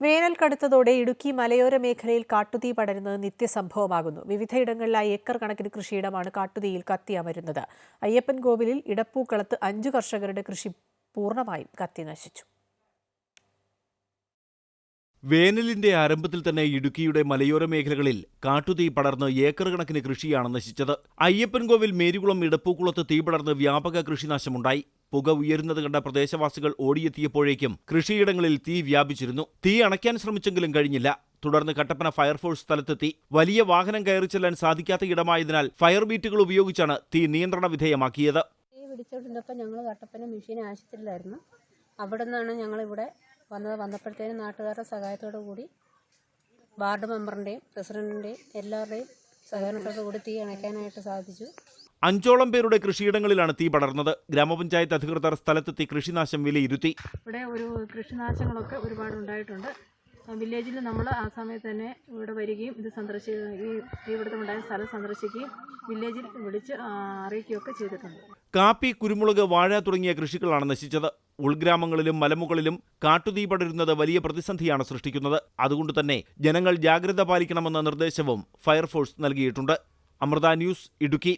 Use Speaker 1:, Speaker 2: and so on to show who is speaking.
Speaker 1: വേനൽ കടുത്തതോടെ ഇടുക്കി മലയോര മേഖലയിൽ കാട്ടുതീ പടരുന്നത് നിത്യസംഭവമാകുന്നു. വിവിധയിടങ്ങളിലായി ഏക്കർ കണക്കിന് കൃഷിയിടമാണ് കാട്ടുതീയിൽ കത്തിയമരുന്നത് അയ്യപ്പൻ കോവിലിൽ ഇടപ്പൂക്കളത്ത് അഞ്ചു കർഷകരുടെ കൃഷി പൂർണമായും കത്തി നശിച്ചു.
Speaker 2: വേനലിന്റെ ആരംഭത്തിൽ തന്നെ ഇടുക്കിയുടെ മലയോര മേഖലകളിൽ കാട്ടുതീ പടർന്ന് ഏക്കർ കണക്കിന് കൃഷിയാണ് നശിച്ചത്. അയ്യപ്പൻകോവിൽ മേരികുളം ഇടപ്പൂക്കുളത്ത് തീ പടർന്ന് വ്യാപക കൃഷിനാശമുണ്ടായി. പുക ഉയരുന്നത് കണ്ട പ്രദേശവാസികൾ ഓടിയെത്തിയപ്പോഴേക്കും കൃഷിയിടങ്ങളിൽ തീ വ്യാപിച്ചിരുന്നു. തീ അണയ്ക്കാൻ ശ്രമിച്ചെങ്കിലും കഴിഞ്ഞില്ല. തുടർന്ന് കട്ടപ്പന ഫയർഫോഴ്സ് സ്ഥലത്തെത്തി. വലിയ വാഹനം കയറി ചെല്ലാൻ സാധിക്കാത്ത ഇടമായതിനാൽ ഫയർ ബീറ്റുകൾ ഉപയോഗിച്ചാണ് തീ നിയന്ത്രണ വിധേയമാക്കിയത്.
Speaker 3: തീ ഞങ്ങൾ കട്ടപ്പന മെഷീൻ വന്നത്. വന്നപ്പോഴത്തേനും നാട്ടുകാരുടെ സഹായത്തോടു കൂടി വാർഡ് മെമ്പറിന്റെയും പ്രസിഡന്റിന്റെയും എല്ലാവരുടെയും സഹകരണത്തോടു കൂടി തീ അണയ്ക്കാനായിട്ട് സാധിച്ചു.
Speaker 2: അഞ്ചോളം പേരുടെ കൃഷിയിടങ്ങളിലാണ് തീ പടർന്നത്. ഗ്രാമപഞ്ചായത്ത് അധികൃതർ സ്ഥലത്തെത്തി കൃഷിനാശം വിലയിരുത്തി.
Speaker 4: ഇവിടെ ഒരു കൃഷിനാശങ്ങളൊക്കെ ഒരുപാട് ഉണ്ടായിട്ടുണ്ട്. വില്ലേജിൽ നമ്മൾ ആ സമയത്ത് തന്നെ ഇവിടെ വരികയും ഇത് സന്ദർശി ഈ തീപിടുത്തം ഉണ്ടായ സ്ഥലം സന്ദർശിക്കുകയും വില്ലേജിൽ വിളിച്ച് അറിയിക്കുകയൊക്കെ ചെയ്തിട്ടുണ്ട്.
Speaker 2: കാപ്പി കുരുമുളക് വാഴ തുടങ്ങിയ കൃഷികളാണ് നശിച്ചത്. ഉൾഗ്രാമങ്ങളിലും മലമുകളിലും കാട്ടുതീ പടരുന്നത് വലിയ പ്രതിസന്ധിയാണ് സൃഷ്ടിക്കുന്നത്. അതുകൊണ്ട് തന്നെ ജനങ്ങൾ ജാഗ്രത പാലിക്കണമെന്ന നിർദ്ദേശവും ഫയർഫോഴ്സ് നൽകിയിട്ടുണ്ട്. അമൃത ന്യൂസ് ഇടുക്കി.